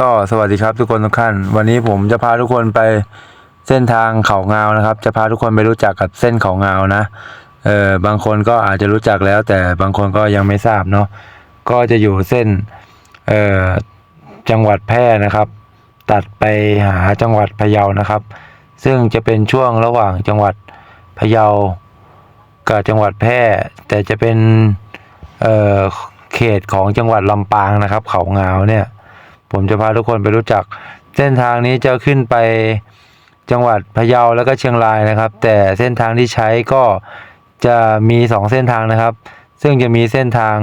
ก็สวัสดีครับทุกคนทุกท่าน วันนี้ผมจะพาทุกคนไปเส้นทางเขางาวนะครับ จะพาทุกคนไปรู้จักกับเส้นเขางาวนะเออบางคนก็อาจจะรู้จักแล้ว แต่บางคนก็ยังไม่ทราบเนาะก็จะอยู่เส้นเอ่อจังหวัดแพร่นะครับ ตัดไปหาจังหวัดพะเยานะครับ ซึ่งจะเป็นช่วงระหว่างจังหวัดพะเยากับจังหวัดแพร่ แต่จะเป็นเอ่อเขตของจังหวัดลำปางนะครับ เขางาวเนี่ย ผมจะพาทุกคนไปรู้จัก เส้นทางนี้จะขึ้นไปจังหวัดพะเยาแล้วก็เชียงรายนะครับ แต่เส้นทางที่ใช้ก็จะมีสองเส้นทางนะครับ ซึ่งจะมีเส้นทาง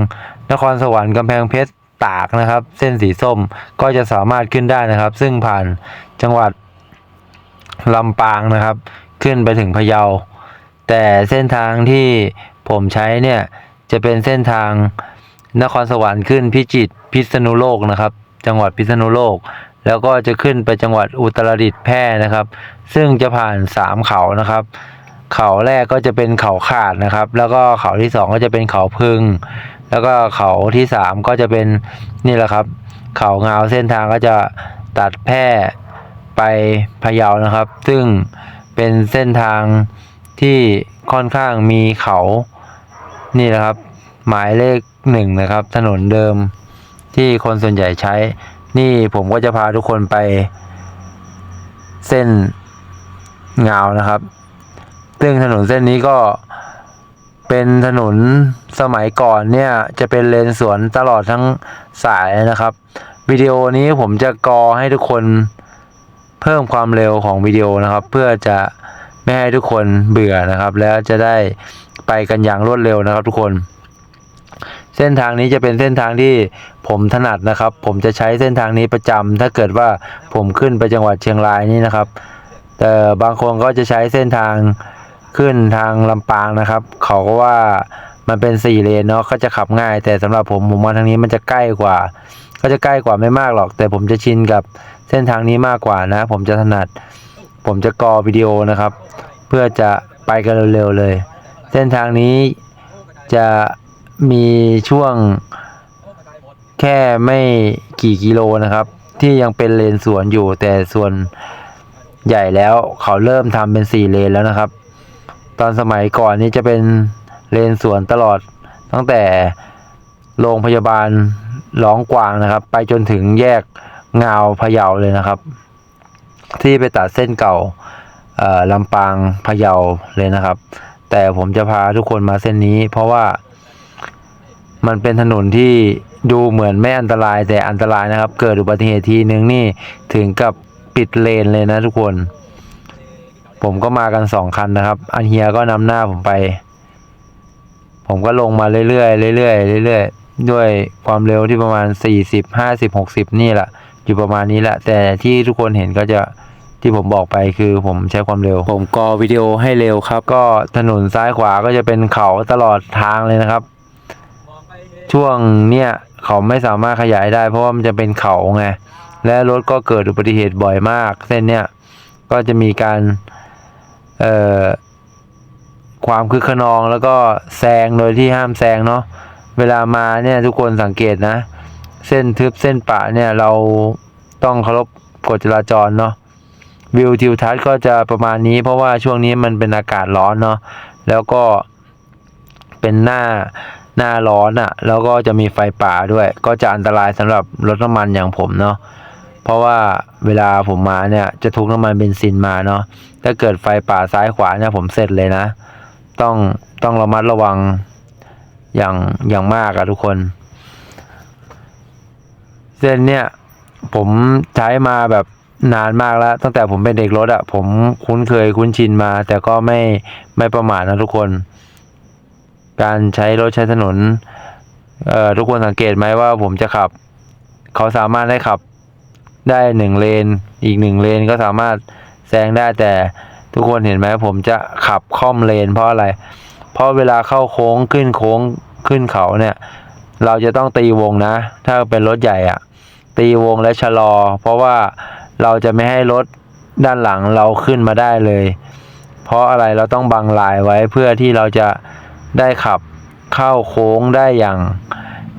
นครสวรรค์กำแพงเพชรตากนะครับ เส้นสีส้มก็จะสามารถขึ้นได้นะครับ ซึ่งผ่านจังหวัดลำปางนะครับ ขึ้นไปถึงพะเยา แต่เส้นทางที่ผมใช้เนี่ยจะเป็นเส้นทางนครสวรรค์ขึ้นพิจิตรพิษณุโลกนะครับ จังหวัดพิษณุโลก แล้วก็จะขึ้นไปจังหวัดอุตรดิตถ์แพร่นะครับ ซึ่งจะผ่านสามเขานะครับ เขาแรกก็จะเป็นเขาขาดนะครับ แล้วก็เขาที่สองก็จะเป็นเขาพึง แล้วก็เขาที่สามก็จะเป็นนี่แหละครับ เขาเงาเส้นทางก็จะตัดแพร่ไปพะเยานะครับ ซึ่งเป็นเส้นทางที่ค่อนข้างมีเขานี่แหละครับ หมายเลขหนึ่งนะครับ ถนนเดิม ที่คนส่วนใหญ่ใช้ นี่ผมก็จะพาทุกคนไปเส้นเงานะครับ ซึ่งถนนเส้นนี้ก็เป็นถนนสมัยก่อนเนี่ยจะเป็นเลนสวนตลอดทั้งสายนะครับ วิดีโอนี้ผมจะกอให้ทุกคนเพิ่มความเร็วของวิดีโอนะครับ เพื่อจะไม่ให้ทุกคนเบื่อนะครับ แล้วจะได้ไปกันอย่างรวดเร็วนะครับทุกคน เส้นทางนี้จะเป็นเส้นทางที่ผมถนัดนะครับ ผมจะใช้เส้นทางนี้ประจำถ้าเกิดว่าผมขึ้นไปจังหวัดเชียงรายนี่นะครับ แต่บางคนก็จะใช้เส้นทางขึ้นทางลำปางนะครับ เขาก็ว่ามันเป็นสี่เลนเนาะก็จะขับง่าย แต่สำหรับผมผมมาทางนี้มันจะใกล้กว่า ก็จะใกล้กว่าไม่มากหรอก แต่ผมจะชินกับเส้นทางนี้มากกว่านะ ผมจะถนัด ผมจะกอวิดีโอนะครับ เพื่อจะไปกันเร็วๆเลย เส้นทางนี้จะ มีช่วงแค่ไม่กี่กิโลนะครับ ที่ยังเป็นเลนสวนอยู่ แต่ส่วนใหญ่แล้วเขาเริ่มทำเป็นสี่เลนแล้วนะครับ ตอนสมัยก่อนนี้จะเป็นเลนสวนตลอด ตั้งแต่โรงพยาบาลหลองกวางนะครับ ไปจนถึงแยกงาวพะเยาเลยนะครับ ที่ไปตัดเส้นเก่าลำปางพะเยาเลยนะครับ แต่ผมจะพาทุกคนมาเส้นนี้ เพราะว่า มันเป็นถนนที่ดูเหมือนไม่อันตรายแต่อันตรายนะครับ เกิดอุบัติเหตุทีนึงนี่ถึงกับปิดเลนเลยนะทุกคน ผมก็มากันสองคันนะครับ อันเฮียก็นำหน้าผมไป ผมก็ลงมาเรื่อยๆเรื่อยๆเรื่อยๆด้วยความเร็วที่ประมาณสี่สิบห้าสิบหกสิบนี่แหละอยู่ประมาณนี้แหละ แต่ที่ทุกคนเห็นก็จะที่ผมบอกไปคือผมใช้ความเร็ว ผมกอวิดีโอให้เร็วครับ ก็ถนนซ้ายขวาก็จะเป็นเขาตลอดทางเลยนะครับ ช่วงเนี้ยเขาไม่สามารถขยายได้ เพราะว่ามันจะเป็นเขาไงและรถก็เกิดอุบัติเหตุบ่อยมาก เส้นเนี้ยก็จะมีการเอ่อความคึกขนองแล้วก็แซงโดยที่ห้ามแซงเนาะเวลามาเนี่ยทุกคนสังเกตนะ เส้นทึบเส้นปะเนี่ยเราต้องเคารพกฎจราจรเนาะวิวทิวทัศน์ก็จะประมาณนี้ เพราะว่าช่วงนี้มันเป็นอากาศร้อนเนาะแล้วก็เป็นหน้า หน้าร้อนอะ่ะ แล้วก็จะมีไฟป่าด้วย ก็จะอันตรายสำหรับรถน้ำมันอย่างผมเนาะเพราะว่าเวลาผมมาเนี่ยจะทุกน้ำมันเบนซินมาเนาะถ้าเกิดไฟป่าซ้ายขวาเนี่ยผมเสร็จเลยนะ ต้องต้องระมัดระวังอย่างอย่างมากอะทุกคน เส้นเนี่ยผมใช้มาแบบนานมากแล้ว ตั้งแต่ผมเป็นเด็กรถอะผมคุ้นเคยคุ้นชินมา แต่ก็ไม่ไม่ประมาทนะทุกคน การใช้รถใช้ถนนเอ่อทุกคนสังเกตไหมว่าผมจะขับ เขาสามารถให้ขับได้หนึ่งเลน อีกหนึ่งเลนก็สามารถแซงได้แต่ทุกคนเห็นไหมผมจะขับค่อมเลน เพราะอะไร เพราะเวลาเข้าโค้งขึ้นโค้งขึ้นเขาเนี่ย เราจะต้องตีวงนะ ถ้าเป็นรถใหญ่อะตีวงและชะลอ เพราะว่าเราจะไม่ให้รถด้านหลังเราขึ้นมาได้เลย เพราะอะไรเราต้องบังลายไว้เพื่อที่เราจะ ได้ขับเข้าโค้งได้อย่าง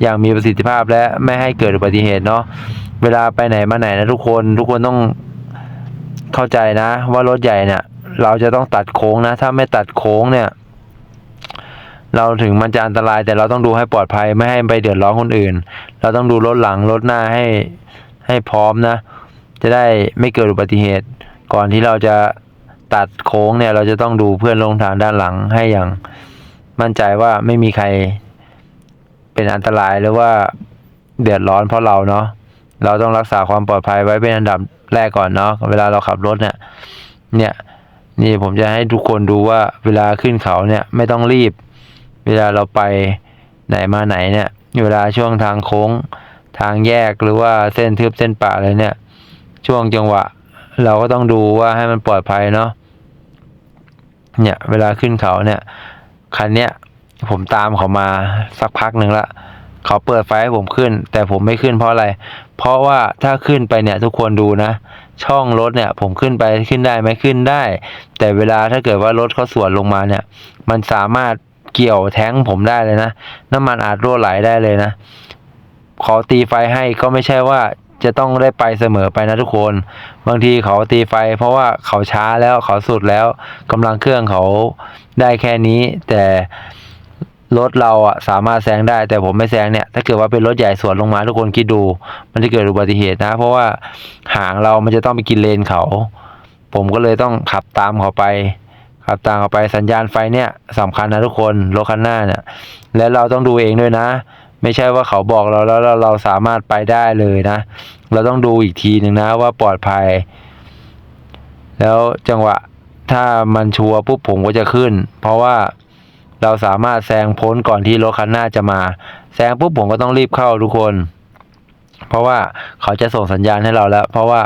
อย่างมีประสิทธิภาพและไม่ให้เกิดอุบัติเหตุเนาะเวลาไปไหนมาไหนนะทุกคนทุกคนต้องเข้าใจนะว่ารถใหญ่เนี่ย เราจะต้องตัดโค้งนะ ถ้าไม่ตัดโค้งเนี่ย เราถึงมันจะอันตรายแต่เราต้องดูให้ปลอดภัยไม่ให้ไปเดือดร้อนคนอื่น เราต้องดูรถหลังรถหน้าให้ให้พร้อมนะ จะได้ไม่เกิดอุบัติเหตุ ก่อนที่เราจะตัดโค้งเนี่ย เราจะต้องดูเพื่อนลงทางด้านหลังให้อย่าง มั่นใจว่าไม่มีใครเป็นอันตรายหรือว่าเดือดร้อนเพราะเราเนาะเราต้องรักษาความปลอดภัยไว้เป็นอันดับแรกก่อนเนาะเวลาเราขับรถเนี่ย เนี่ย นี่ผมจะให้ทุกคนดูว่าเวลาขึ้นเขาเนี่ยไม่ต้องรีบ เวลาเราไปไหนมาไหนเนี่ยเวลาช่วงทางโค้งทางแยกหรือว่าเส้นทึบเส้นป่าอะไรเนี่ย ช่วงจังหวะ เราก็ต้องดูว่าให้มันปลอดภัยเนาะเนี่ย เวลาขึ้นเขาเนี่ย คันเนี้ยผมตามเขามาสักพักหนึ่งละเขาเปิดไฟให้ผมขึ้น แต่ผมไม่ขึ้นเพราะอะไร เพราะว่าถ้าขึ้นไปเนี่ยทุกคนดูนะ ช่องรถเนี่ย ผมขึ้นไปขึ้นได้ไหมขึ้นได้ แต่เวลาถ้าเกิดว่ารถเขาสวนลงมาเนี่ย มันสามารถเกี่ยวแท้งผมได้เลยนะ น้ำมันอาจรั่วไหลได้เลยนะขอตีไฟให้ก็ไม่ใช่ว่า จะต้องได้ไปเสมอไปนะทุกคน บางทีเขาตีไฟ เพราะว่าเขาช้าแล้วเขาสุดแล้วกำลังเครื่องเขาได้แค่นี้ แต่รถเราอะสามารถแซงได้ แต่ผมไม่แซงเนี่ยถ้าเกิดว่าเป็นรถใหญ่สวนลงมาทุกคนคิดดู มันจะเกิดอุบัติเหตุนะ เพราะว่าหางเรามันจะต้องไปกินเลนเขา ผมก็เลยต้องขับตามเขาไปขับตามเขาไปสัญญาณไฟเนี่ยสำคัญนะทุกคนรถคันหน้าเนี่ยและเราต้องดูเองด้วยนะ ไม่ใช่ว่าเขาบอกเราแล้วเราเราสามารถไปได้เลยนะ เราต้องดูอีกทีหนึ่งนะว่าปลอดภัย แล้วจังหวะถ้ามันชัวร์ปุ๊บผมก็จะขึ้น เพราะว่าเราสามารถแซงพ้นก่อนที่รถคันหน้าจะมาแซงปุ๊บผมก็ต้องรีบเข้าทุกคน เพราะว่าเขาจะส่งสัญญาณให้เราแล้ว เพราะว่า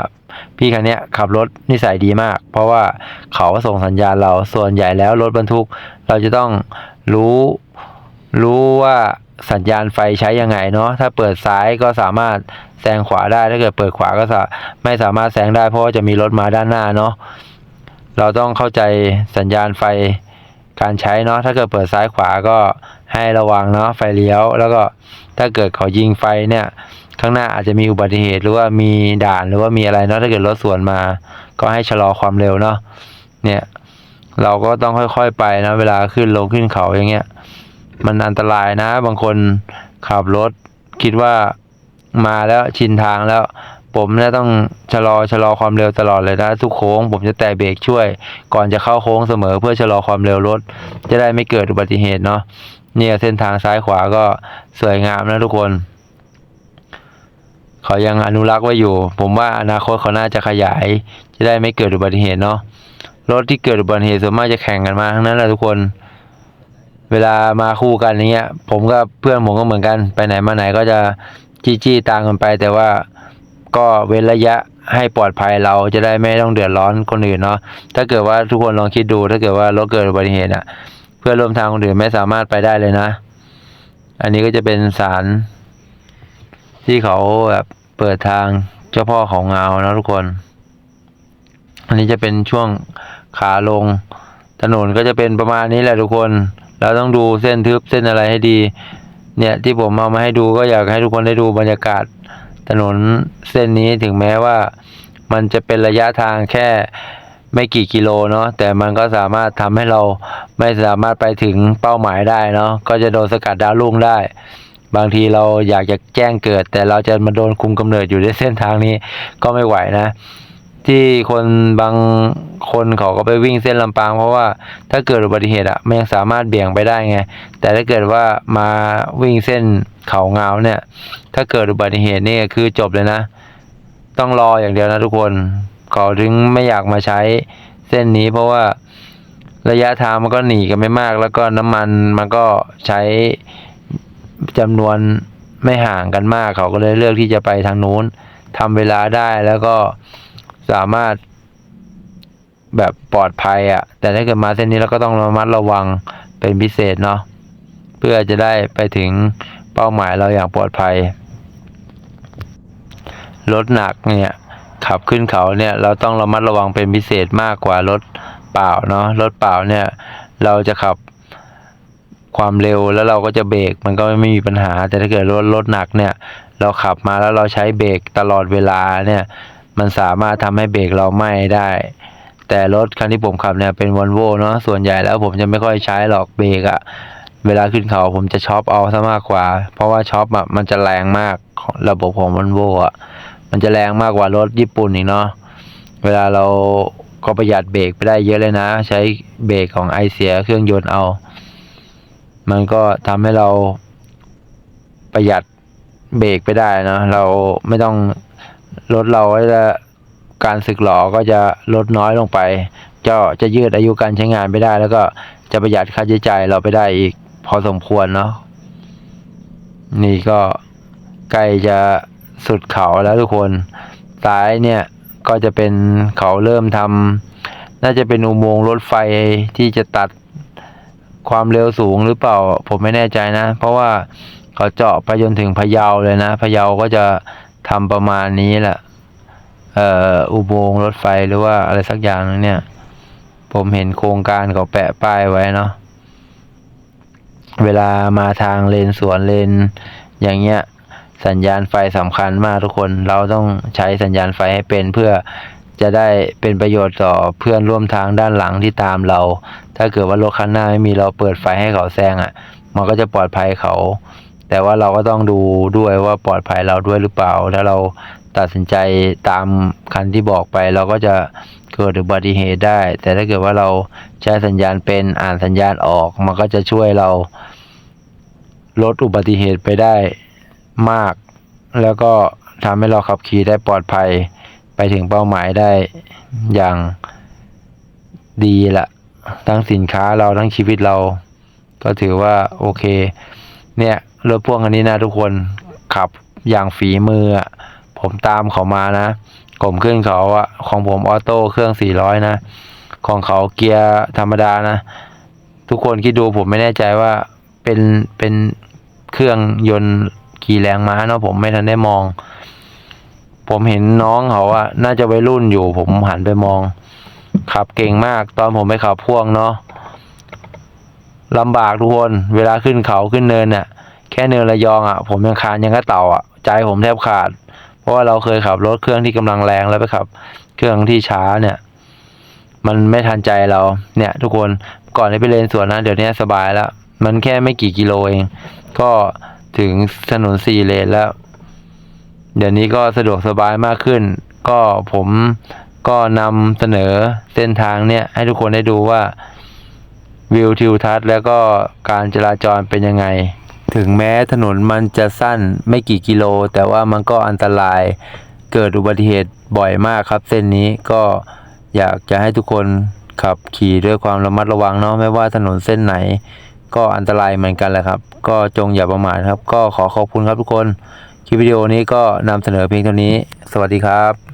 พี่คันนี้ขับรถนิสัยดีมาก เพราะว่าเขาส่งสัญญาณเราส่วนใหญ่แล้วรถบรรทุก เราจะต้องรู้รู้ว่า สัญญาณไฟใช้ยังไงเนาะถ้าเปิดซ้ายก็สามารถแซงขวาได้ถ้าเกิดเปิดขวาก็ไม่สามารถแซงได้เพราะว่าจะมีรถมาด้านหน้าเนาะเราต้องเข้าใจสัญญาณไฟการใช้เนาะถ้าเกิดเปิดซ้ายขวาก็ให้ระวังเนาะไฟเลี้ยว แล้วก็ถ้าเกิดเขายิงไฟเนี่ย ข้างหน้าอาจจะมีอุบัติเหตุหรือว่ามีด่านหรือว่ามีอะไรเนาะถ้าเกิดรถสวนมา ก็ให้ชะลอความเร็วเนาะเนี่ย เราก็ต้องค่อยๆไปนะเวลาขึ้นลงขึ้นเขาอย่างเงี้ย มันอันตรายนะ บางคนขับรถคิดว่ามาแล้วชินทางแล้ว ผมเนี่ยต้องชะลอชะลอความเร็วตลอดเลยนะทุกโค้ง ผมจะแตะเบรกช่วย ก่อนจะเข้าโค้งเสมอเพื่อชะลอความเร็วรถ จะได้ไม่เกิดอุบัติเหตุเนาะเนี่ยเส้นทางซ้ายขวาก็สวยงามนะทุกคนเขายังอนุรักษ์ไว้อยู่ ผมว่าอนาคตเขาน่าจะขยาย จะได้ไม่เกิดอุบัติเหตุเนาะรถที่เกิดอุบัติเหตุส่วนมากจะแข่งกันมาทั้งนั้นแหละทุกคน เวลามาคู่กันอย่างเงี้ย ผมกับเพื่อนผมก็เหมือนกัน ไปไหนมาไหนก็จะจี้จี้ตามกันไป แต่ว่าก็เว้นระยะให้ปลอดภัยเราจะได้ไม่ต้องเดือดร้อนคนอื่นเนาะถ้าเกิดว่าทุกคนลองคิดดู ถ้าเกิดว่ารถเกิดอุบัติเหตุอะ เพื่อนร่วมทางคนอื่นไม่สามารถไปได้เลยนะ อันนี้ก็จะเป็นสาร ที่เขาแบบเปิดทางเจ้าพ่อของเงานะทุกคน อันนี้จะเป็นช่วงขาลงถนนก็จะเป็นประมาณนี้แหละทุกคน เราต้องดูเส้นทึบเส้นอะไรให้ดี เนี่ยที่ผมเอามาให้ดูก็อยากให้ทุกคนได้ดูบรรยากาศถนนเส้นนี้ถึงแม้ว่า มันจะเป็นระยะทางแค่ไม่กี่กิโลเนาะแต่มันก็สามารถทำให้เราไม่สามารถไปถึงเป้าหมายได้เนาะก็จะโดนสกัดดาวรุ่งได้ บางทีเราอยากจะแจ้งเกิด แต่เราจะมาโดนคุมกำเนิดอยู่ในเส้นทางนี้ก็ไม่ไหวนะ ที่คนบางคนเขาก็ไปวิ่งเส้นลำปาง เพราะว่าถ้าเกิดอุบัติเหตุอะมันยังสามารถเบี่ยงไปได้ไง แต่ถ้าเกิดว่ามาวิ่งเส้นเขาเงาเนี่ย ถ้าเกิดอุบัติเหตุนี่คือจบเลยนะ ต้องรออย่างเดียวนะทุกคนเขาถึงไม่อยากมาใช้เส้นนี้ เพราะว่าระยะทางมันก็หนีกันไม่มาก แล้วก็น้ำมันมันก็ใช้จำนวนไม่ห่างกันมาก เขาก็เลยเลือกที่จะไปทางนู้นทำเวลาได้แล้วก็ สามารถ แบบปลอดภัยอะ่ะ แต่ถ้าเกิดมาเส้นนี้เราก็ต้องระมัดระวังเป็นพิเศษเนาะเพื่อจะได้ไปถึงเป้าหมายเราอย่างปลอดภัยรถหนักเนี่ยขับขึ้นเขาเนี่ยเราต้องระมัดระวังเป็นพิเศษมากกว่ารถเปล่าเนาะรถเปล่าเนี่ย เราจะขับความเร็วแล้วเราก็จะเบรกมันก็ไม่มีปัญหา แต่ถ้าเกิดรถรถหนักเนี่ย เราขับมาแล้วเราใช้เบรกตลอดเวลาเนี่ย มันสามารถทำให้เบรกเราไหม้ได้ แต่รถคันที่ผมขับเนี่ยเป็นวอลโวเนาะส่วนใหญ่แล้วผมจะไม่ค่อยใช้หรอกเบรกอะเวลาขึ้นเขาผมจะช็อปเอาซะมากกว่า เพราะว่าช็อปอะมันจะแรงมากระบบของวอลโวอะมันจะแรงมากกว่ารถญี่ปุ่นอีกเนาะเวลาเราก็ประหยัดเบรกไปได้เยอะเลยนะ ใช้เบรกของไอเสียเครื่องยนต์เอา มันก็ทำให้เราประหยัดเบรกไปได้นะเราไม่ต้อง รถเราก็จะการสึกหลอก็จะลดน้อยลงไปก็จะยืดอายุการใช้งานไปได้ แล้วก็จะประหยัดค่าใช้จ่ายเราไปได้อีกพอสมควรเนาะนี่ก็ใกล้จะสุดเขาแล้วทุกคนซ้ายเนี่ยก็จะเป็นเขาเริ่มทำน่าจะเป็นอุโมงค์รถไฟที่จะตัดความเร็วสูงหรือเปล่า ผมไม่แน่ใจนะ เพราะว่าเขาเจาะไปจนถึงพะเยาเลยนะพะเยาก็จะ ทำประมาณนี้แหละเอ่ออุโมงค์รถไฟหรือว่าอะไรสักอย่างนึงเนี่ย ผมเห็นโครงการเขาแปะป้ายไว้เนาะเวลามาทางเลนสวนเลน อย่างเงี้ย สัญญาณไฟสำคัญมากทุกคนเราต้องใช้สัญญาณไฟให้เป็นเพื่อจะได้เป็นประโยชน์ต่อเพื่อนร่วมทางด้านหลังที่ตามเรา ถ้าเกิดว่ารถคันหน้าไม่มีเราเปิดไฟให้เขาแซงอะ่ะ มันก็จะปลอดภัยเขา แต่ว่าเราก็ต้องดูด้วยว่าปลอดภัยเราด้วยหรือเปล่า ถ้าเราตัดสินใจตามคันที่บอกไป เราก็จะเกิดอุบัติเหตุได้ แต่ถ้าเกิดว่าเราใช้สัญญาณเป็นอ่านสัญญาณออก มันก็จะช่วยเรา ลดอุบัติเหตุไปได้มาก แล้วก็ทำให้เราขับขี่ได้ปลอดภัยไปถึงเป้าหมายได้อย่างดีละทั้งสินค้าเราทั้งชีวิตเรา ก็ถือว่าโอเค เนี่ย รถพ่วงคันนี้นะทุกคนขับอย่างฝีมือผมตามเขามานะผมขึ้นเขาอะของผมออโต้เครื่อง 400 นะ ของเขาเกียร์ธรรมดานะ ทุกคนคิดดูผมไม่แน่ใจว่าเป็นเป็นเครื่องยนต์กี่แรงม้าเนาะผมไม่ทันได้มอง ผมเห็นน้องเขาอะน่าจะวัยรุ่นอยู่ ผมหันไปมอง ขับเก่งมาก ตอนผมไปขับพ่วงเนาะลำบากทุกคน เวลาขึ้นเขาขึ้นเนินเนี่ย แค่เนินระยองอะ ผมยังคานยังก็เต่าอะ ใจผมแทบขาด เพราะว่าเราเคยขับรถเครื่องที่กำลังแรงแล้วไปขับ เครื่องที่ช้าเนี่ย มันไม่ทันใจเรา เนี่ย ทุกคนก่อนที่ไปเลนสวนนะเดี๋ยวนี้สบายแล้ว มันแค่ไม่กี่กิโลเอง ก็ถึงถนนสี่เลนแล้ว เดี๋ยวนี้ก็สะดวกสบายมากขึ้น ก็ผมก็นำเสนอเส้นทางเนี่ยให้ทุกคนได้ดูว่าวิวทิวทัศน์แล้วก็การจราจรเป็นยังไง ถึงแม้ถนนมันจะสั้นไม่กี่กิโล แต่ว่ามันก็อันตรายเกิดอุบัติเหตุบ่อยมากครับ เส้นนี้ก็อยากจะให้ทุกคนขับขี่ด้วยความระมัดระวังเนาะไม่ว่าถนนเส้นไหน ก็อันตรายเหมือนกันแหละครับ ก็จงอย่าประมาทครับ ก็ขอขอบคุณครับทุกคน คลิปวิดีโอนี้ก็นำเสนอเพียงเท่านี้ สวัสดีครับ